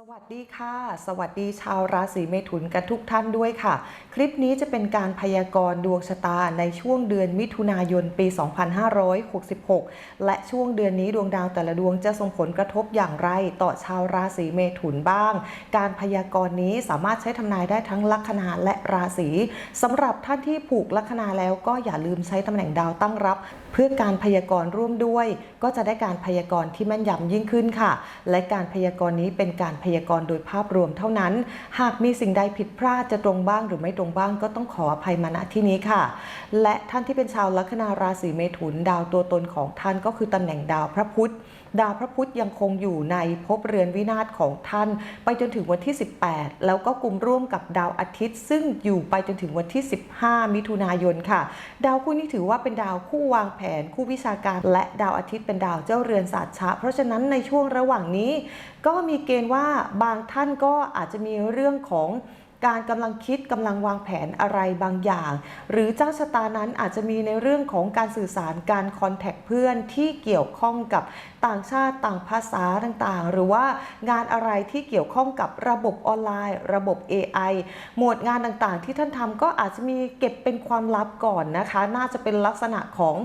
สวัสดีค่ะ สวัสดีชาวราศีเมถุนกันทุกท่านด้วยค่ะ คลิปนี้จะเป็นการพยากรณ์ดวงชะตาในช่วงเดือนมิถุนายนปี 2566 และช่วงเดือนนี้ดวงดาวแต่ละดวงจะส่งผลกระทบอย่างไร ต่อชาวราศีเมถุนบ้าง การพยากรณ์นี้สามารถใช้ทำนายได้ทั้งลัคนาและราศีสำหรับท่านที่ผูกลัคนาแล้วก็อย่าลืมใช้ตำแหน่งดาวตั้งรับ เพื่อการพยากรณ์ร่วมด้วย ก็จะได้การพยากรณ์ที่แม่นยำยิ่งขึ้นค่ะ และการพยากรณ์นี้เป็นการพพยากรณ์โดยภาพรวมเท่านั้น หากมีสิ่งใดผิดพลาดจะตรงบ้างหรือไม่ตรงบ้างก็ต้องขออภัยมาณที่นี้ค่ะ และท่านที่เป็นชาวลัคนาราศีเมถุนดาวตัวตนของท่านก็คือตำแหน่งดาวพระพุธดาวพระพุธยังคงอยู่ในภพเรือนวินาศของท่าน ไปจนถึงวันที่ 18 แล้วก็กลุ่มร่วมกับดาวอาทิตย์ ซึ่งอยู่ไปจนถึงวันที่ 15 มิถุนายนค่ะ ดาวคู่นี้ถือว่าเป็นดาวคู่วางแผนคู่วิชาการ และดาวอาทิตย์เป็นดาวเจ้าเรือนศาสตร์ชะ เพราะฉะนั้นในช่วงระหว่างนี้ ก็มีเกณฑ์ว่าบางท่านก็อาจจะมีเรื่องของ การกำลังคิดกำลังวางแผนอะไรบางอย่าง หรือเจ้าชะตานั้นอาจจะมีในเรื่องของการสื่อสารการคอนแทคเพื่อนที่เกี่ยวข้องกับต่างชาติต่างภาษาต่างๆ หรือว่างานอะไรที่เกี่ยวข้องกับระบบออนไลน์ ระบบ AI หมวดงานต่างๆ ที่ท่านทำก็อาจจะมีเก็บเป็นความลับก่อนนะคะ น่าจะเป็นลักษณะของ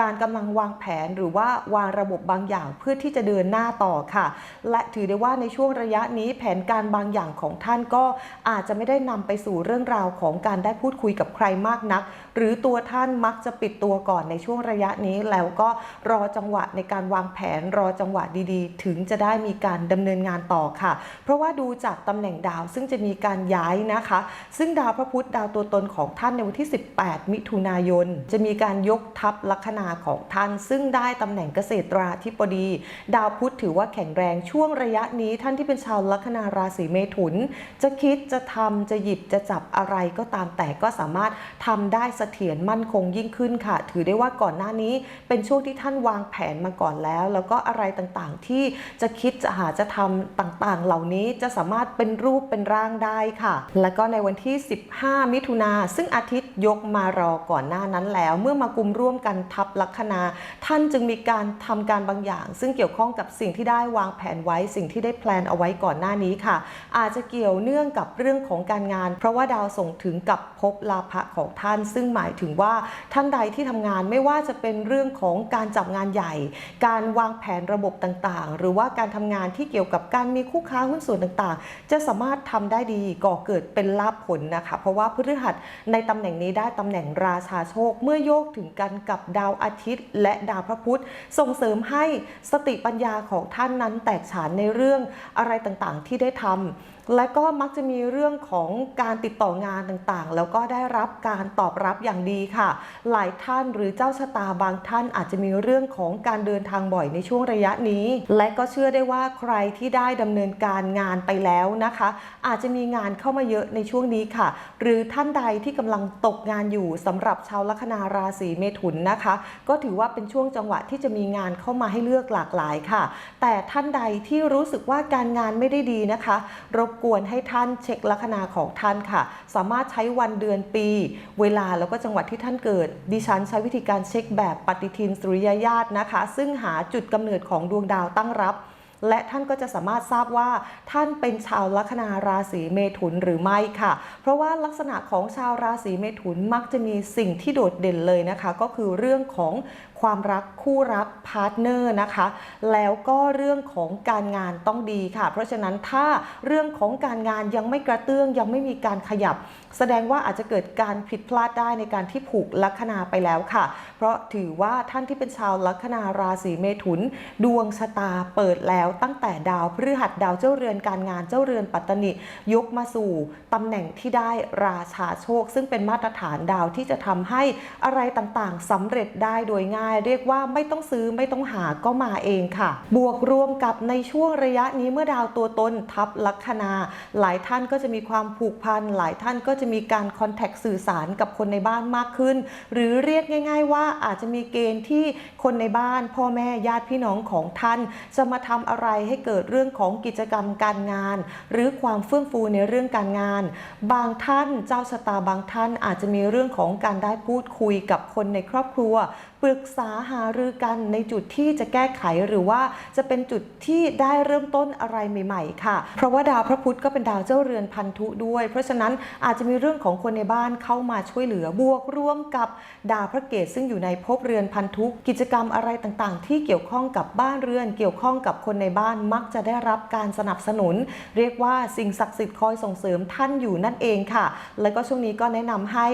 การกำลังวางแผนหรือว่าวางระบบบางอย่างเพื่อที่จะเดินหน้าต่อค่ะ และถือได้ว่าในช่วงระยะนี้แผนการบางอย่างของท่านก็อาจจะไม่ได้นำไปสู่เรื่องราวของการได้พูดคุยกับใครมากนัก หรือตัวท่านมักจะปิดตัวก่อนในช่วงระยะนี้ แล้วก็รอจังหวะในการวางแผนรอจังหวะดีๆ ถึงจะได้มีการดำเนินงานต่อค่ะ เพราะว่าดูจากตำแหน่งดาวซึ่งจะมีการย้ายนะคะ ซึ่งดาวพระพุธดาวตัวตนของท่านในวันที่ 18 มิถุนายน จะมีการยกทัพลัคนาของท่าน ซึ่งได้ตำแหน่งเกษตราธิบดี ดาวพุธถือว่าแข็งแรงช่วงระยะนี้ท่านที่เป็นชาวลัคนาราศีเมถุน จะคิดจะทำจะหยิบจะจับอะไรก็ตามแต่ก็สามารถทำได้เสถียรมั่นคงยิ่งขึ้นค่ะ ถือได้ว่าก่อนหน้านี้เป็นช่วงที่ท่านวางแผนมาก่อนแล้ว แล้วก็อะไรต่างๆ ที่จะคิดจะหาจะทำต่างๆ เหล่านี้จะสามารถเป็นรูปเป็นร่างได้ค่ะ แล้วก็ในวันที่ 15 มิถุนาซึ่งอาทิตย์ยกมารอก่อนหน้านั้นแล้ว เมื่อมากุมร่วมกันทับลัคนา ท่านจึงมีการทำการบางอย่าง ซึ่งเกี่ยวข้องกับสิ่งที่ได้วางแผนไว้สิ่งที่ได้แพลนเอาไว้ก่อนหน้านี้ค่ะ อาจจะเกี่ยวเนื่องกับเรื่องของการงาน เพราะว่าดาวส่งถึงกับภพลาภะของท่าน ซึ่งหมายถึงว่าท่านใดที่ทำงานไม่ว่าจะเป็นเรื่องของการจับงานใหญ่ การวางแผนระบบต่างๆ หรือว่าการทำงานที่เกี่ยวกับการมีคู่ค้าหุ้นส่วนต่างๆ จะสามารถทำได้ดีก่อเกิดเป็นลาภผลนะคะ เพราะว่าพฤหัสในตำแหน่งนี้ได้ตำแหน่งราชาโชค เมื่อโยกถึงกันกับดาวอาทิตย์ และดาวพระพุธส่งเสริมให้สติปัญญาของท่านนั้นแตกฉานในเรื่องอะไรต่างๆ ที่ได้ทำและก็มักจะมีเรื่องของการติดต่องานต่างๆ แล้วก็ได้รับการตอบรับอย่างดีค่ะ หลายท่านหรือเจ้าชะตาบางท่านอาจจะมีเรื่องของการเดินทางบ่อยในช่วงระยะนี้ และก็เชื่อได้ว่าใครที่ได้ดำเนินการงานไปแล้วนะคะ อาจจะมีงานเข้ามาเยอะในช่วงนี้ค่ะ หรือท่านใดที่กำลังตกงานอยู่สำหรับชาวลัคนาราศีเมถุนนะคะก็ถือว่าเป็นช่วงจังหวะที่จะมีงานเข้ามาให้เลือกหลากหลายค่ะ แต่ท่านใดที่รู้สึกว่าการงานไม่ได้ดีนะคะ รบกวนให้ท่านเช็คลัคนาของท่านค่ะ สามารถใช้วันเดือนปี เวลาแล้วก็จังหวัดที่ท่านเกิด ดิฉันใช้วิธีการเช็คแบบปฏิทินสุริยญาตนะคะ ซึ่งหาจุดกำเนิดของดวงดาวตั้งรับ และท่านก็จะสามารถทราบว่าท่านเป็นชาวลัคนาราศีเมถุนหรือไม่ค่ะ เพราะว่าลักษณะของชาวราศีเมถุนมักจะมีสิ่งที่โดดเด่นเลยนะคะ ก็คือเรื่องของ ความรักคู่รักพาร์ทเนอร์นะคะ แล้วก็เรื่องของการงานต้องดีค่ะ เพราะฉะนั้นถ้าเรื่องของการงานยังไม่กระเตื้องยังไม่มีการขยับ แสดงว่าอาจจะเกิดการผิดพลาดได้ในการที่ผูกลัคนาไปแล้วค่ะ เพราะถือว่าท่านที่เป็นชาวลัคนาราศีเมถุน ดวงชะตาเปิดแล้วตั้งแต่ดาวพฤหัสดาวเจ้าเรือนการงานเจ้าเรือนปัตตนิยกมาสู่ตำแหน่งที่ได้ราชาโชค ซึ่งเป็นมาตรฐานดาวที่จะทำให้อะไรต่างๆสำเร็จได้โดยง่ายเรียกว่าไม่ต้องซื้อไม่ต้องหาก็มาเองค่ะ บวกรวมกับในช่วงระยะนี้เมื่อดาวตัวตนทับลัคนา หลายท่านก็จะมีความผูกพัน หลายท่านก็จะมีการคอนแทคสื่อสารกับคนในบ้านมากขึ้น หรือเรียกง่าย ๆ ว่าอาจจะมีเกณฑ์ที่คนในบ้าน พ่อแม่ญาติพี่น้องของท่าน จะมาทำอะไรให้เกิดเรื่องของกิจกรรมการงาน หรือความเฟื่องฟูในเรื่องการงาน บางท่านเจ้าชะตาบางท่านอาจจะมีเรื่องของการได้พูดคุยกับคนในครอบครัว ปรึกษาหารือกันในจุดที่จะแก้ไขหรือว่าจะเป็นจุดที่ได้เริ่มต้นอะไรใหม่ๆ ค่ะ เพราะว่าดาวพระพุธก็เป็นดาวเจ้าเรือนพันธุด้วย เพราะฉะนั้นอาจจะมีเรื่องของคนในบ้านเข้ามาช่วยเหลือบวกร่วมกับดาวพระเกศซึ่งอยู่ในภพเรือนพันธุกิจกรรมอะไรต่างๆ ที่เกี่ยวข้องกับบ้านเรือน เกี่ยวข้องกับคนในบ้านมักจะได้รับการสนับสนุน เรียกว่าสิ่งศักดิ์สิทธิ์คอยส่งเสริมท่านอยู่นั่นเองค่ะ แล้วก็ช่วงนี้ก็แนะนำให้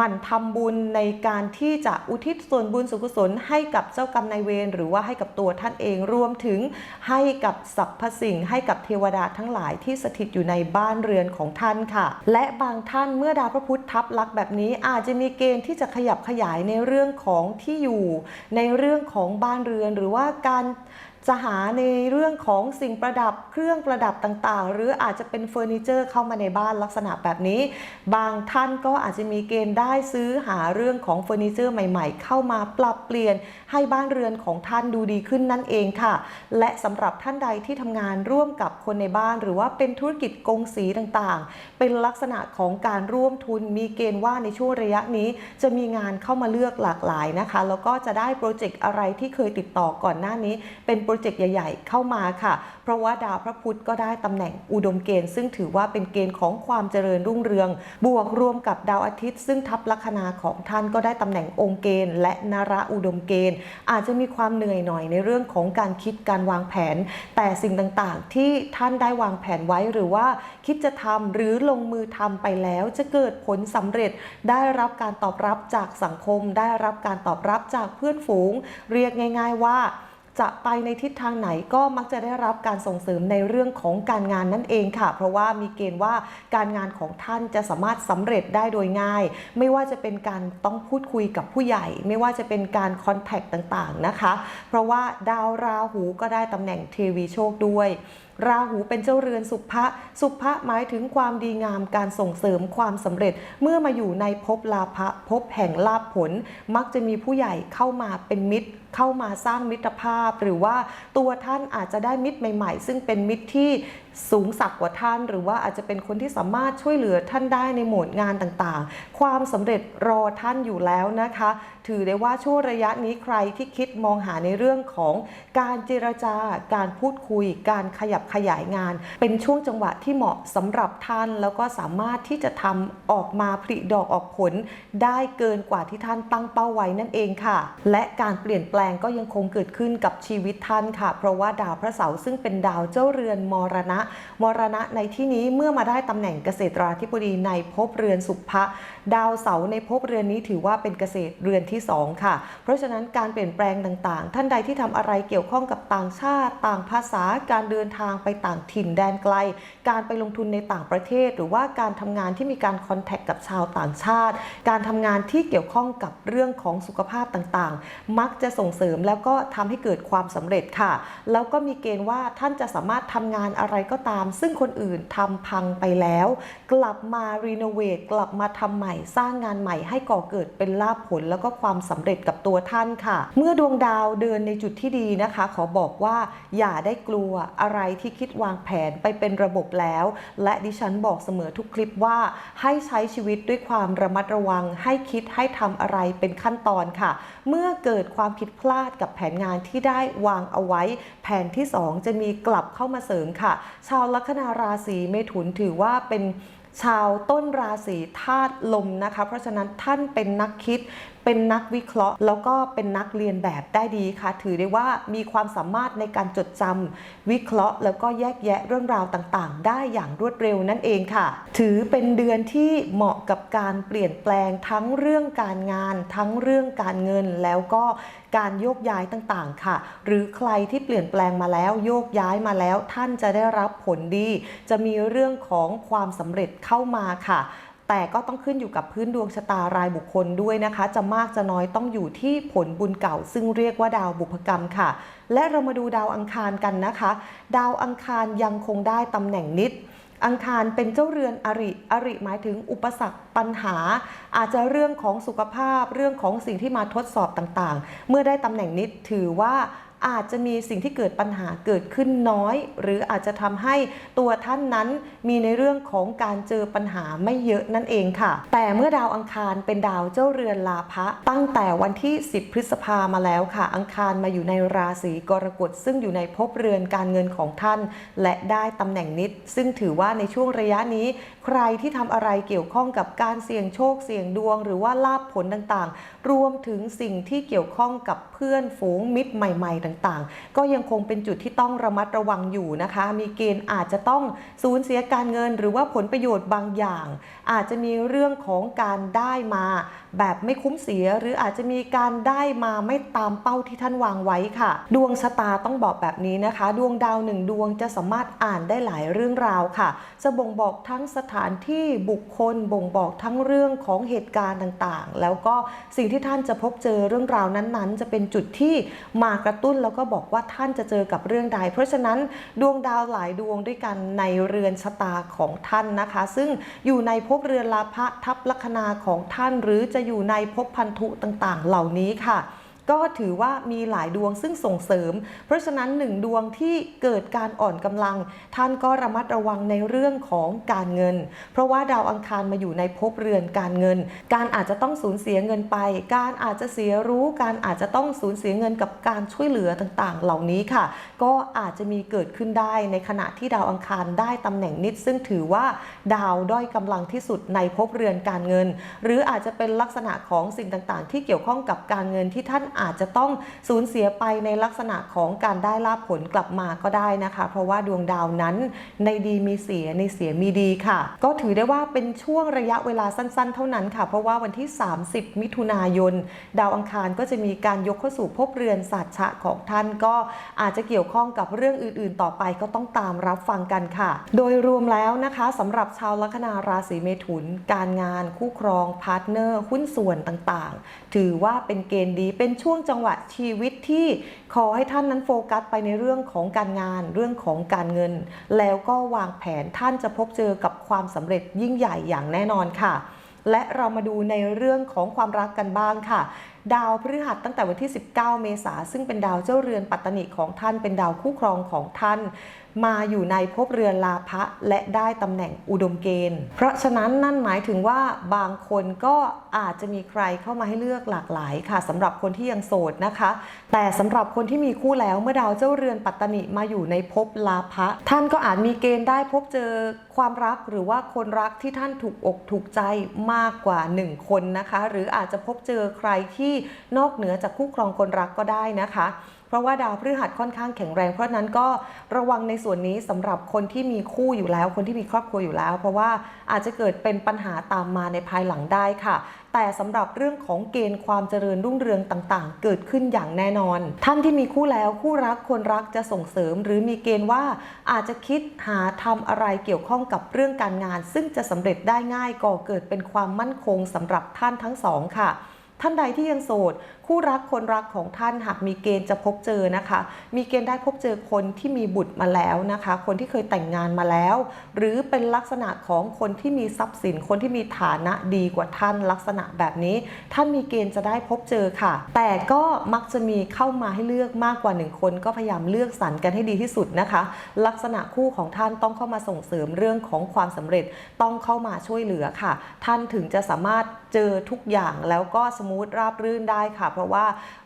มันทำบุญในการที่จะอุทิศส่วนบุญสุกุศลให้กับเจ้ากรรมนายเวรหรือว่าให้กับตัวท่านเองรวมถึงให้กับสรรพสิ่ง ให้กับเทวดาทั้งหลายที่สถิตอยู่ในบ้านเรือนของท่านค่ะ และบางท่านเมื่อดาวพระพุธทับลักษ์แบบนี้อาจจะมีเกณฑ์ที่จะขยับขยายในเรื่องของที่อยู่ ในเรื่องของบ้านเรือนหรือว่าการ จะหาในเรื่องของสิ่งประดับเครื่องประดับต่างๆ หรืออาจจะเป็นเฟอร์นิเจอร์เข้ามาในบ้านลักษณะแบบนี้ บางท่านก็อาจจะมีเกณฑ์ได้ซื้อหาเรื่องของเฟอร์นิเจอร์ใหม่ ๆ เข้ามาปรับเปลี่ยนให้บ้านเรือนของท่านดูดีขึ้นนั่นเองค่ะ และสำหรับท่านใดที่ทำงานร่วมกับคนในบ้าน หรือว่าเป็นธุรกิจกงสีต่างๆ เป็นลักษณะของการร่วมทุนมีเกณฑ์ว่าในช่วงระยะนี้ จะมีงานเข้ามาเลือกหลากหลายนะคะ แล้วก็จะได้โปรเจกต์อะไรที่เคยติดต่อก่อนหน้านี้เป็นโปรรเจกต์ใหญ่ ๆ เข้ามาค่ะ เพราะว่าดาวพระพุธก็ได้ตำแหน่งอุดมเกณฑ์ ซึ่งถือว่าเป็นเกณฑ์ของความเจริญรุ่งเรือง บวกรวมกับดาวอาทิตย์ ซึ่งทับลัคนาของท่านก็ได้ตำแหน่งองค์เกณฑ์ และนระอุดมเกณฑ์ อาจจะมีความเหนื่อยหน่อยในเรื่องของการคิดการวางแผน แต่สิ่งต่างๆ ที่ท่านได้วางแผนไว้หรือว่า คิดจะทำหรือลงมือทำไปแล้วจะเกิดผลสำเร็จ ได้รับการตอบรับจากสังคม ได้รับการตอบรับจากเพื่อนฝูง เรียกง่าย ๆว่า จะไปในทิศทางไหนก็มักจะได้รับการส่งเสริมในเรื่องของการงานนั่นเองค่ะ เพราะว่ามีเกณฑ์ว่าการงานของท่านจะสามารถสำเร็จได้โดยง่าย ไม่ว่าจะเป็นการต้องพูดคุยกับผู้ใหญ่ ไม่ว่าจะเป็นการคอนแทคต่างๆนะคะ เพราะว่าดาวราหูก็ได้ตำแหน่งเทวีโชคด้วย ราหูเป็นเจ้าเรือนสุภะสุภะหมายถึงความดีงามการส่งเสริมความสำเร็จ เมื่อมาอยู่ในภพลาภะภพแห่งลาภผล มักจะมีผู้ใหญ่เข้ามาเป็นมิตรเข้ามาสร้างมิตรภาพ หรือว่าตัวท่านอาจจะได้มิตรใหม่ ๆ ซึ่งเป็นมิตรที่สูงสักกว่าท่าน หรือว่าอาจจะเป็นคนที่สามารถช่วยเหลือท่านได้ในโหมดงานต่างๆ ความสำเร็จรอท่านอยู่แล้วนะคะ ถือได้ว่าช่วงระยะนี้ใครที่คิดมองหาในเรื่องของการเจรจาการพูดคุย การขยับขยายงาน เป็นช่วงจังหวะที่เหมาะสำหรับท่าน แล้วก็สามารถที่จะทำออกมาผลิดอกออกผล ได้เกินกว่าที่ท่านตั้งเป้าไว้นั่นเองค่ะ และการเปลี่ยนแปลงก็ยังคงเกิดขึ้นกับชีวิตท่านค่ะ เพราะว่าดาวพระเสาร์ซึ่งเป็นดาวเจ้าเรือนมรณะมรณะในที่นี้เมื่อมาได้ตำแหน่งเกษตราธิบดีในภพเรือนสุภะดาวเสาในภพเรือนนี้ถือว่าเป็นเกษตรเรือนที่สองค่ะ เพราะฉะนั้นการเปลี่ยนแปลงต่างๆ ท่านใดที่ทำอะไรเกี่ยวข้องกับต่างชาติ ต่างภาษา การเดินทางไปต่างถิ่นแดนไกล การไปลงทุนในต่างประเทศ หรือว่าการทำงานที่มีการคอนแทคกับชาวต่างชาติ การทำงานที่เกี่ยวข้องกับเรื่องของสุขภาพต่างๆ มักจะส่งเสริมแล้วก็ทำให้เกิดความสำเร็จค่ะ แล้วก็มีเกณฑ์ว่าท่านจะสามารถทำงานอะไรก็ตาม ซึ่งคนอื่นทำพังไปแล้ว กลับมารีโนเวทกลับมาทำใหม่ สร้างงานใหม่ให้ก่อเกิดเป็นลาภผลแล้วก็ความสำเร็จกับตัวท่านค่ะ เมื่อดวงดาวเดินในจุดที่ดีนะคะ ขอบอกว่าอย่าได้กลัวอะไรที่คิดวางแผนไปเป็นระบบแล้ว และดิฉันบอกเสมอทุกคลิปว่า ให้ใช้ชีวิตด้วยความระมัดระวัง ให้คิดให้ทำอะไรเป็นขั้นตอนค่ะ เมื่อเกิดความผิดพลาดกับแผนงานที่ได้วางเอาไว้ แผนที่ 2 จะมีกลับเข้ามาเสริมค่ะชาวลัคนาราศีเมถุนถือว่าเป็นชาวต้นราศีธาตุลมนะคะ เพราะฉะนั้นท่านเป็นนักคิด เป็นนักวิเคราะห์ แล้วก็เป็นนักเรียนแบบได้ดีค่ะ ถือได้ว่ามีความสามารถในการจดจำวิเคราะห์ แล้วก็แยกแยะเรื่องราวต่างๆ ได้อย่างรวดเร็วนั่นเองค่ะ ถือเป็นเดือนที่เหมาะกับการเปลี่ยนแปลงทั้งเรื่องการงาน ทั้งเรื่องการเงินแล้วก็การโยกย้ายต่างๆ ค่ะ หรือใครที่เปลี่ยนแปลงมาแล้วโยกย้ายมาแล้ว ท่านจะได้รับผลดี จะมีเรื่องของความสำเร็จเข้ามาค่ะ แต่ก็ต้องขึ้นอยู่กับพื้นดวงชะตารายบุคคลด้วยนะคะ จะมากจะน้อยต้องอยู่ที่ผลบุญเก่า ซึ่งเรียกว่าดาวบุพกรรมค่ะ และเรามาดูดาวอังคารกันนะคะ ดาวอังคารยังคงได้ตำแหน่งนิดอังคารเป็นเจ้าเรือนอริ อริหมายถึงอุปสรรคปัญหา อาจจะเรื่องของสุขภาพ เรื่องของสิ่งที่มาทดสอบต่างๆ เมื่อได้ตำแหน่งนิดถือว่า อาจจะมีสิ่งที่เกิดปัญหาเกิดขึ้นน้อย หรืออาจจะทำให้ตัวท่านนั้นมีในเรื่องของการเจอปัญหาไม่เยอะนั่นเองค่ะ แต่เมื่อดาวอังคารเป็นดาวเจ้าเรือนลาภะตั้งแต่วันที่ 10 พฤษภามาแล้วค่ะ อังคารมาอยู่ในราศีกรกฎซึ่งอยู่ในภพเรือนการเงินของท่าน และได้ตำแหน่งนิด ซึ่งถือว่าในช่วงระยะนี้ ใครที่ทำอะไรเกี่ยวข้องกับการเสี่ยงโชคเสี่ยงดวง หรือว่าลาบผลต่างๆ รวมถึงสิ่งที่เกี่ยวข้องกับเพื่อนฝูงมิตรใหม่ ๆต่างๆ ก็ยังคงเป็นจุดที่ต้องระมัดระวังอยู่นะคะ มีเกณฑ์อาจจะต้องสูญเสียการเงิน หรือว่าผลประโยชน์บางอย่าง อาจจะมีเรื่องของการได้มา แบบไม่คุ้มเสีย หรืออาจจะมีการได้มาไม่ตามเป้าที่ท่านวางไว้ค่ะ ดวงชะตาต้องบอกแบบนี้นะคะ ดวงดาวหนึ่งดวงจะสามารถอ่านได้หลายเรื่องราวค่ะ จะบ่งบอกทั้งสถานที่บุคคลบ่งบอกทั้งเรื่องของเหตุการณ์ต่างๆ แล้วก็สิ่งที่ท่านจะพบเจอเรื่องราวนั้นๆ จะเป็นจุดที่มากระตุ้นแล้วก็บอกว่าท่านจะเจอกับเรื่องใด เพราะฉะนั้นดวงดาวหลายดวงด้วยกันในเรือนชะตาของท่านนะคะ ซึ่งอยู่ในภพเรือนลาภะทับลัคนาของท่านหรือจะอยู่ในภพพันธุต่างๆ เหล่านี้ค่ะ ก็ถือว่ามีหลายดวงซึ่งส่งเสริม เพราะฉะนั้นหนึ่งดวงที่เกิดการอ่อนกำลัง ท่านก็ระมัดระวังในเรื่องของการเงิน เพราะว่าดาวอังคารมาอยู่ในภพเรือนการเงิน การอาจจะต้องสูญเสียเงินไป การอาจจะเสียรู้การอาจจะต้องสูญเสียเงินกับการช่วยเหลือต่างๆ เหล่านี้ค่ะ ก็อาจจะมีเกิดขึ้นได้ในขณะที่ดาวอังคารได้ตำแหน่งนิด ซึ่งถือว่าดาวด้อยกำลังที่สุดในภพเรือนการเงิน หรืออาจจะเป็นลักษณะของสิ่งต่างๆ ที่เกี่ยวข้องกับการเงินที่ท่านอาจจะต้องสูญเสียไปในลักษณะของการได้ลาภผลกลับมาก็ได้นะคะ เพราะว่าดวงดาวนั้นในดีมีเสียในเสียมีดีค่ะ ก็ถือได้ว่าเป็นช่วงระยะเวลาสั้นๆ เท่านั้นค่ะ เพราะว่าวันที่ 30 มิถุนายน ดาวอังคารก็จะมีการยกเข้าสู่ภพเรือนศาสตร์ชะของท่านก็อาจจะเกี่ยวข้องกับเรื่องอื่น ๆ ต่อไปก็ต้องตามรับฟังกันค่ะ โดยรวมแล้วนะคะสำหรับชาวลัคนาราศีเมถุน การงาน คู่ครองพาร์ทเนอร์ หุ้นส่วนต่างๆ ถือว่าเป็นเกณฑ์ดีเป็นช่วงจังหวะชีวิตที่ขอให้ท่านนั้นโฟกัสไปในเรื่องของการงาน เรื่องของการเงิน แล้วก็วางแผนท่านจะพบเจอกับความสำเร็จยิ่งใหญ่อย่างแน่นอนค่ะและเรามาดูในเรื่องของความรักกันบ้างค่ะ ดาวพฤหัสตั้งแต่วันที่ 19 เมษาซึ่งเป็นดาวเจ้าเรือนปัตตนิของท่านเป็นดาวคู่ครองของท่าน มาอยู่ในภพเรือนลาภะและได้ตำแหน่งอุดมเกณฑ์ เพราะฉะนั้นนั่นหมายถึงว่าบางคนก็อาจจะมีใครเข้ามาให้เลือกหลากหลายค่ะสำหรับคนที่ยังโสดนะคะ แต่สำหรับคนที่มีคู่แล้วเมื่อดาวเจ้าเรือนปัตตนิมาอยู่ในภพลาภะท่านก็อาจมีเกณฑ์ได้พบเจอความรักหรือว่าคนรักที่ท่านถูกอกถูกใจมากกว่า 1 คนนะคะ หรืออาจจะพบเจอใครที่นอกเหนือจากคู่ครองคนรักก็ได้นะคะ เพราะว่าดาวพฤหัสค่อนข้างแข็งแรง เพราะนั้นก็ระวังในส่วนนี้สำหรับคนที่มีคู่อยู่แล้ว คนที่มีครอบครัวอยู่แล้ว เพราะว่าอาจจะเกิดเป็นปัญหาตามมาในภายหลังได้ค่ะ แต่สำหรับเรื่องของเกณฑ์ความเจริญรุ่งเรืองต่างๆ เกิดขึ้นอย่างแน่นอน ท่านที่มีคู่แล้วคู่รักคนรักจะส่งเสริม หรือมีเกณฑ์ว่าอาจจะคิดหาทำอะไรเกี่ยวข้องกับเรื่องการงาน ซึ่งจะสำเร็จได้ง่ายก่อเกิดเป็นความมั่นคงสำหรับท่านทั้งสองค่ะท่านใดที่ยังโสด คู่รักคนรักของท่านหากมีเกณฑ์จะพบเจอนะคะ มีเกณฑ์ได้พบเจอคนที่มีบุตรมาแล้วนะคะ คนที่เคยแต่งงานมาแล้ว หรือเป็นลักษณะของคนที่มีทรัพย์สิน คนที่มีฐานะดีกว่าท่านลักษณะแบบนี้ ท่านมีเกณฑ์จะได้พบเจอค่ะ แต่ก็มักจะมีเข้ามาให้เลือกมากกว่าหนึ่งคนก็พยายามเลือกสรรกันให้ดีที่สุดนะคะ ลักษณะคู่ของท่านต้องเข้ามาส่งเสริมเรื่องของความสำเร็จต้องเข้ามาช่วยเหลือค่ะ ท่านถึงจะสามารถเจอทุกอย่างแล้วก็สมูทราบรื่นได้ค่ะเพราะราะว่า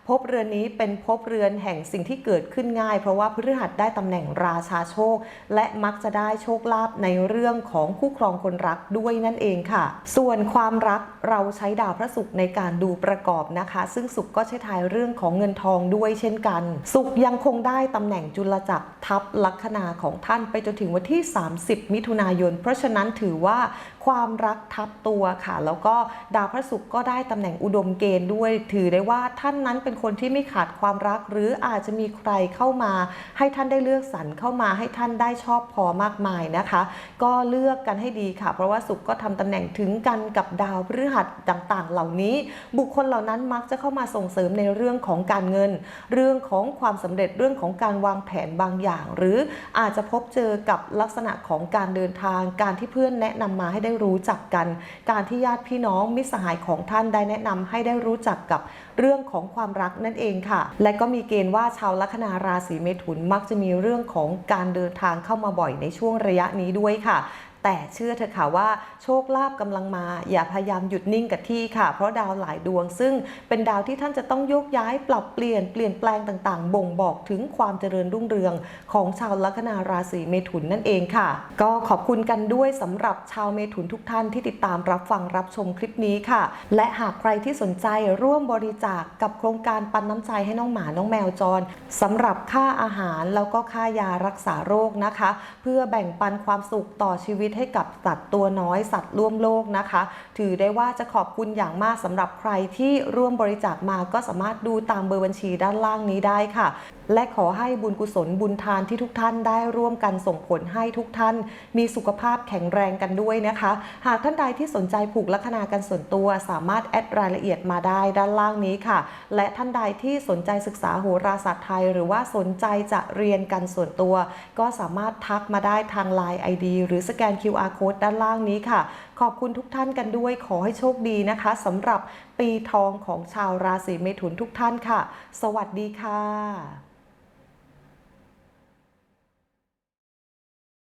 ภพเรือนนี้เป็นภพเรือนแห่งสิ่งที่เกิดขึ้นง่าย เพราะว่าพฤหัสได้ตำแหน่งราชาโชค และมักจะได้โชคลาภในเรื่องของคู่ครองคนรักด้วยนั่นเองค่ะ ส่วนความรักเราใช้ดาวพระศุกร์ในการดูประกอบนะคะ ซึ่งศุกร์ก็ใช้ทายเรื่องของเงินทองด้วยเช่นกัน ศุกร์ยังคงได้ตำแหน่งจุลจักรทับลัคนาของท่านไปจนถึงวันที่ 30 มิถุนายน เพราะฉะนั้นถือว่าความรักทับตัวค่ะ แล้วก็ดาวพระศุกร์ก็ได้ตำแหน่งอุดมเกณฑ์ด้วย ถือได้ว่าท่านนั้นเป็นคนที่ไม่ขาดความรัก หรืออาจจะมีใครเข้ามา ให้ท่านได้เลือกสรรเข้ามาให้ท่านได้ชอบพอมากมายนะคะ ก็เลือกกันให้ดีค่ะ เพราะว่าศุกร์ก็ทำตำแหน่งถึงกันกับดาวพฤหัสต่างๆ เหล่านี้ บุคคลเหล่านั้นมักจะเข้ามาส่งเสริมในเรื่องของการเงิน เรื่องของความสำเร็จเรื่องของการวางแผนบางอย่าง หรืออาจจะพบเจอกับลักษณะของการเดินทาง การที่เพื่อนแนะนำมาให้ได้รู้จักกัน การที่ญาติพี่น้องมิตรสหายของท่านได้แนะนำให้ได้รู้จักกับเรื่องของความรักรักนั่นเองค่ะ และก็มีเกณฑ์ว่าชาวลัคนาราศีเมถุนมักจะมีเรื่องของการเดินทางเข้ามาบ่อยในช่วงระยะนี้ด้วยค่ะ แต่เชื่อเถอะค่ะว่าโชคลาภกำลังมา อย่าพยายามหยุดนิ่งกับที่ค่ะ เพราะดาวหลายดวง ซึ่งเป็นดาวที่ท่านจะต้องโยกย้ายปรับเปลี่ยนเปลี่ยนแปลงต่างๆ บ่งบอกถึงความเจริญรุ่งเรืองของชาวลัคนาราศีเมถุนนั่นเองค่ะ ก็ขอบคุณกันด้วยสำหรับชาวเมถุนทุกท่านที่ติดตามรับฟังรับชมคลิปนี้ค่ะ และหากใครที่สนใจร่วมบริจาคกกับโครงการปันน้ำใจให้น้องหมาน้องแมวจรสำหรับค่าอาหารแล้วก็ค่ายารักษาโรคนะคะ เพื่อแบ่งปันความสุขต่อชีวิตให้กับสัตว์ตัวน้อยสัตว์ร่วมโลกนะคะ ถือได้ว่าจะขอบคุณอย่างมากสำหรับใครที่ร่วมบริจาคมาก็สามารถดูตามเบอร์บัญชีด้านล่างนี้ได้ค่ะ และขอให้บุญกุศลบุญทานที่ทุกท่านได้ร่วมกันส่งผลให้ทุกท่าน มีสุขภาพแข็งแรงกันด้วยนะคะ หากท่านใดที่สนใจผูกลัคนากันส่วนตัว สามารถแอดรายละเอียดมาได้ด้านล่างนี้ค่ะ และท่านใดที่สนใจศึกษาโหราศาสตร์ไทย หรือว่าสนใจจะเรียนกันส่วนตัว ก็สามารถทักมาได้ทาง Line ID หรือสแกน QR Code ด้านล่างนี้ค่ะ ขอบคุณทุกท่านกันด้วย ขอให้โชคดีนะคะสำหรับปีทองของชาวราศีเมถุนทุกท่านค่ะ สวัสดีค่ะ